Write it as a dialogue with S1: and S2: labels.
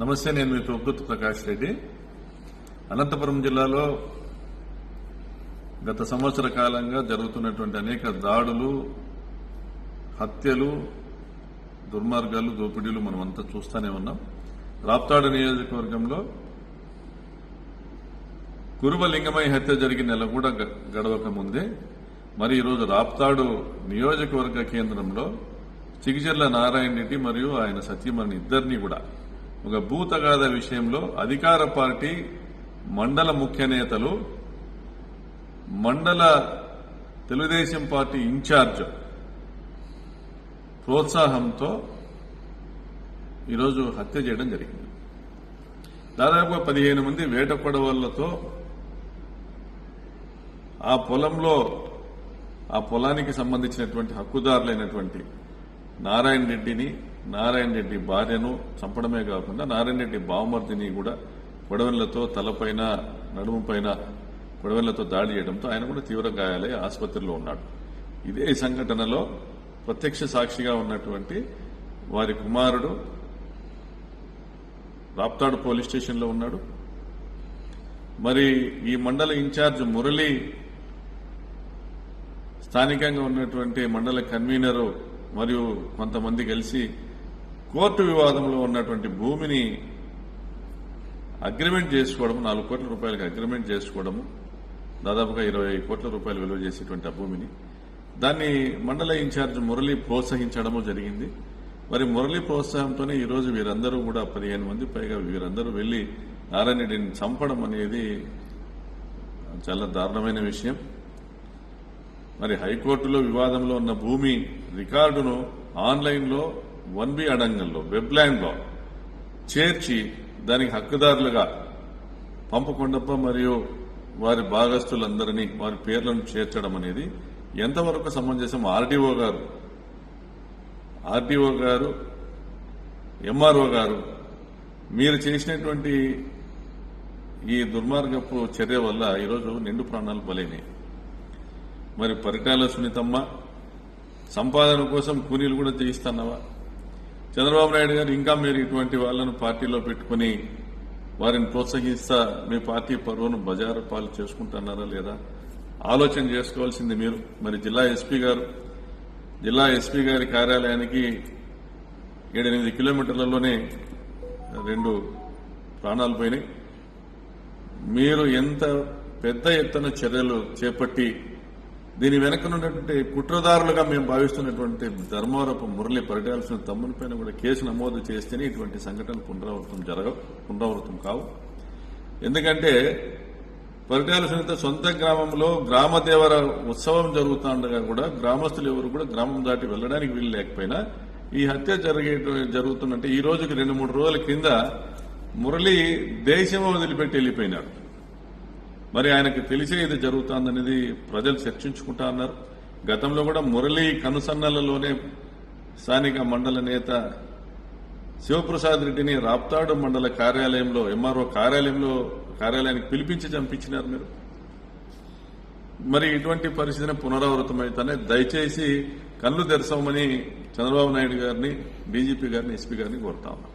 S1: నమస్తే నేను మీ ప్రభుత్వ ప్రకాష్ రెడ్డి. అనంతపురం జిల్లాలో గత సంవత్సర కాలంగా జరుగుతున్నటువంటి అనేక దాడులు హత్యలు దుర్మార్గాలు దోపిడీలు మనం అంతా చూస్తూనే ఉన్నాం. రాప్తాడు నియోజకవర్గంలో కురుబలింగమై హత్య జరిగిన నెల కూడా గ- గడవక ముందే మరి ఈరోజు రాప్తాడు నియోజకవర్గ కేంద్రంలో చిగిజర్ల నారాయణ రెడ్డి మరియు ఆయన సత్యమణి ఇద్దరినీ కూడా ఒక భూతగాథ విషయంలో అధికార పార్టీ మండల ముఖ్య నేతలు మండల తెలుగుదేశం పార్టీ ఇన్ఛార్జ్ ప్రోత్సాహంతో ఈరోజు హత్య చేయడం జరిగింది. దాదాపుగా పదిహేను మంది వేట పడవలతో ఆ పొలంలో ఆ పొలానికి సంబంధించినటువంటి హక్కుదారులైనటువంటి నారాయణ రెడ్డిని నారాయణ రెడ్డి భార్యను చంపడమే కాకుండా నారాయణ రెడ్డి బావమర్దిని కూడా కొడవళ్ళతో తలపైన నడుము పైన కొడవళ్ళతో దాడి చేయడంతో ఆయన కూడా తీవ్ర గాయాలై ఆసుపత్రిలో ఉన్నాడు. ఇదే సంఘటనలో ప్రత్యక్ష సాక్షిగా ఉన్నటువంటి వారి కుమారుడు రాప్తాడు పోలీస్ స్టేషన్లో ఉన్నాడు. మరి ఈ మండల ఇన్ఛార్జ్ మురళి స్థానికంగా ఉన్నటువంటి మండల కన్వీనరు మరియు కొంతమంది కలిసి కోర్టు వివాదంలో ఉన్నటువంటి భూమిని అగ్రిమెంట్ చేసుకోవడము నాలుగు కోట్ల రూపాయలకు అగ్రిమెంట్ చేసుకోవడము దాదాపుగా ఇరవై కోట్ల రూపాయలు విలువ చేసేటువంటి ఆ భూమిని. దాన్ని మండల ఇన్ఛార్జ్ మురళి ప్రోత్సహించడము జరిగింది. మరి మురళి ప్రోత్సాహంతోనే ఈరోజు వీరందరూ కూడా పదిహేను మంది పైగా వీరందరూ వెళ్ళి నారాయణరెడ్డిని చంపడం అనేది చాలా దారుణమైన విషయం. మరి హైకోర్టులో వివాదంలో ఉన్న భూమి రికార్డును ఆన్లైన్లో వన్ బి అడంగంలో వెబ్లాండ్లో చేర్చి దానికి హక్కుదారులుగా పంపకొండప్ప మరియు వారి భాగస్తులందరినీ వారి పేర్లను చేర్చడం అనేది ఎంతవరకు సమంజసం? ఆర్డీఓ గారు ఆర్డీఓ గారు ఎంఆర్ఓ గారు మీరు చేసినటువంటి ఈ దుర్మార్గపు చర్య వల్ల ఈరోజు నిండు ప్రాణాలు బలైనాయి. మరి పరిటాల సునీతమ్మ సంపాదన కోసం కూలీలు కూడా చేయిస్తున్నావా చంద్రబాబు నాయుడు గారు ఇంకా మీరు ఇటువంటి వాళ్ళను పార్టీలో పెట్టుకుని వారిని ప్రోత్సహిస్తా మీ పార్టీ పరువును బజారు పాలు చేసుకుంటున్నారా లేదా? ఆలోచన చేసుకోవాల్సింది మీరు. మరి జిల్లా ఎస్పీ గారు జిల్లా ఎస్పీ గారి కార్యాలయానికి ఏడెనిమిది కిలోమీటర్లలోనే రెండు ప్రాణాలు పోయినాయి. మీరు ఎంత పెద్ద ఎత్తున చర్యలు చేపట్టి దీని వెనకనున్నటువంటి కుట్రదారులుగా మేము భావిస్తున్నటువంటి ధర్మవరపు మురళి పరిటాల్సిన తమ్ముని పైన కూడా కేసు నమోదు చేస్తేనే ఇటువంటి సంఘటన పునరావృతం జరగ పునరావృతం కావు. ఎందుకంటే పరిటాల సునీత సొంత గ్రామంలో గ్రామదేవర ఉత్సవం జరుగుతుండగా కూడా గ్రామస్తులు ఎవరు కూడా గ్రామం దాటి వెళ్ళడానికి వీలు లేకపోయినా ఈ హత్య జరిగే జరుగుతుందంటే ఈ రోజుకి రెండు మూడు రోజుల కింద మురళి దేశం వదిలిపెట్టి వెళ్ళిపోయినాడు. మరి ఆయనకు తెలిసే ఇది జరుగుతుందనేది ప్రజలు చర్చించుకుంటా అన్నారు. గతంలో కూడా మురళీ కనుసన్నలలోనే స్థానిక మండల నేత శివప్రసాద్ రెడ్డిని రాప్తాడు మండల కార్యాలయంలో ఎంఆర్ఓ కార్యాలయంలో కార్యాలయానికి పిలిపించి చంపించినారు మీరు. మరి ఇటువంటి పరిస్థితిని పునరావృతమైతేనే దయచేసి కళ్ళు తెరసమని చంద్రబాబు నాయుడు గారిని డీజీపీ గారిని ఎస్పీ గారిని కోరుతా ఉన్నాం.